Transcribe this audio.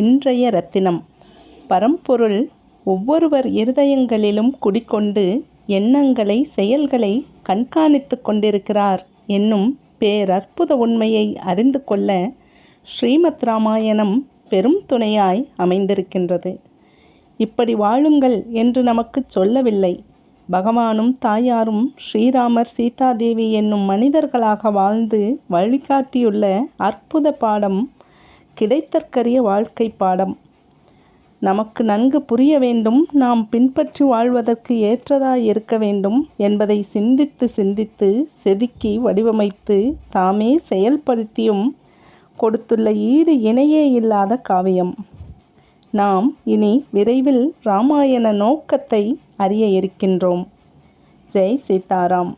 இன்றைய ரத்தினம் பரம்பொருள் ஒவ்வொருவர் இருதயங்களிலும் குடிக்கொண்டு எண்ணங்களை செயல்களை கண்காணித்து கொண்டிருக்கிறார் என்னும் பேரற்புத உண்மையை அறிந்து கொள்ள ஸ்ரீமத் ராமாயணம் பெரும் துணையாய் அமைந்திருக்கின்றது. இப்படி வாழுங்கள் என்று நமக்கு சொல்லவில்லை. பகவானும் தாயாரும் ஸ்ரீராமர் சீதாதேவி என்னும் மனிதர்களாக வாழ்ந்து வழிகாட்டியுள்ள அற்புத பாடம் கிடைத்தற்கரிய வாழ்க்கை பாடம். நமக்கு நன்கு புரிய வேண்டும் நாம் பின்பற்றி வாழ்வதற்கு ஏற்றதாய் இருக்க வேண்டும் என்பதை சிந்தித்து சிந்தித்து செதுக்கி வடிவமைத்து தாமே செயல்படுத்தியும் கொடுத்துள்ள ஈடு இணையே இல்லாத காவியம். நாம் இனி விரைவில் ராமாயண நோக்கத்தை அறிய இருக்கின்றோம். ஜெய் சீதாராம்.